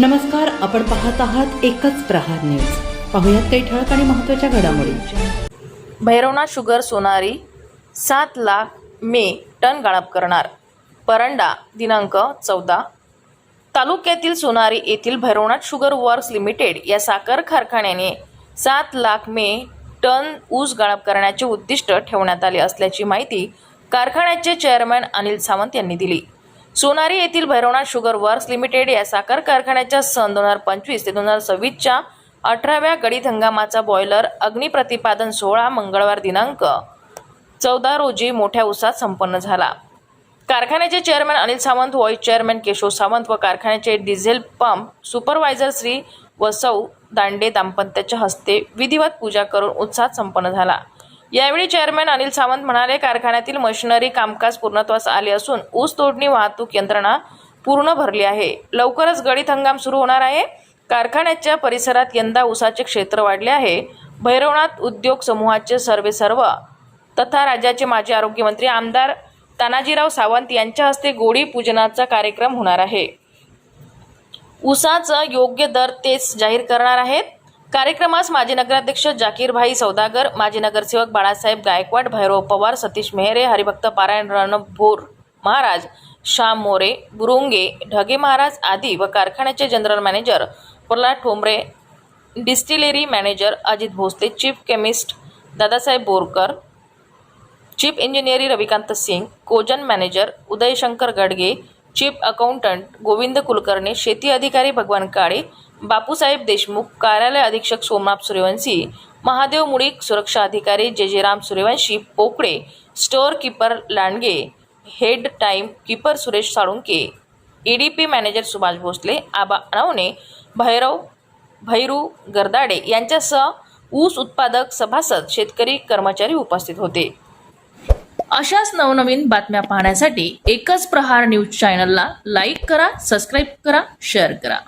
नमस्कार आपण पाहत आहात एकच प्रहार न्यूज. पाहुयात काही ठळक आणि महत्त्वाच्या घडामोडी. भैरवनाथ शुगर सोनारी सात लाख मे टन गाळप करणार. परंडा दिनांक चौदा. तालुक्यातील सोनारी येथील भैरवनाथ शुगर वर्क्स लिमिटेड या साखर कारखान्याने सात लाख मे टन ऊस गाळप करण्याचे उद्दिष्ट ठेवण्यात आले असल्याची माहिती कारखान्याचे चेअरमॅन अनिल सावंत यांनी दिली. सोनारी येथील भैरवनाथ शुगर वर्क्स लिमिटेड या साखर कारखान्याच्या सन दोन हजार पंचवीस ते दोन हजार सव्वीसच्या अठराव्या गडीत हंगामाचा बॉयलर अग्निप्रतिपादन सोहळा मंगळवार दिनांक चौदा रोजी मोठ्या उत्साहात संपन्न झाला. कारखान्याचे chairman Anil Sawant vice chairman Keshav Sawant व कारखान्याचे diesel pump supervisor Shri Vasav Dande दाम्पत्याच्या हस्ते विधिवत पूजा करून उत्साहात संपन्न झाला. यावेळी चेअरमॅन अनिल सावंत म्हणाले कारखान्यातील मशिनरी कामकाज पूर्णत्वास आले असून ऊस तोडणी वाहतूक यंत्रणा पूर्ण भरली आहे. लवकरच गळीत हंगाम सुरू होणार आहे. कारखान्याच्या परिसरात यंदा ऊसाचे क्षेत्र वाढले आहे. भैरवनाथ उद्योग समूहाचे सर्वे सर्व तथा राज्याचे माजी आरोग्यमंत्री आमदार तानाजीराव सावंत यांच्या हस्ते गोडी पूजनाचा कार्यक्रम होणार आहे. उसाचं योग्य दर तेच जाहीर करणार आहेत. कार्यक्रमास माजी नगराध्यक्ष जाकीरभाई सौदागर माजी नगरसेवक बाळासाहेब गायकवाड भैरव पवार सतीश मेहरे हरिभक्त पारायण रणभोर महाराज श्याम मोरे बुरुंगे ढगे महाराज आदी व कारखान्याचे general manager Pralhad Thombare distillery manager Ajit Bhosale chief chemist Dadasaheb Borkar chief engineer Ravikant Singh cogen manager Udayshankar Gadge chief accountant Govind Kulkarni शेती अधिकारी भगवान काळे बापूसाहेब देशमुख कार्यालय अधीक्षक सोमनाथ सूर्यवंशी महादेव मुळीक सुरक्षा अधिकारी Jejeram Suryavanshi Pokale store keeper Landge head time keeper Suresh Salunke EDP manager Subhash Bhosale Aba Navane Bhairav Bhairu Gardade यांच्यासह ऊस उत्पादक सभासद शेतकरी कर्मचारी उपस्थित होते. अशाच नवनवीन बातम्या पाहण्यासाठी एकच प्रहार न्यूज चॅनलला लाईक करा सबस्क्राईब करा शेअर करा.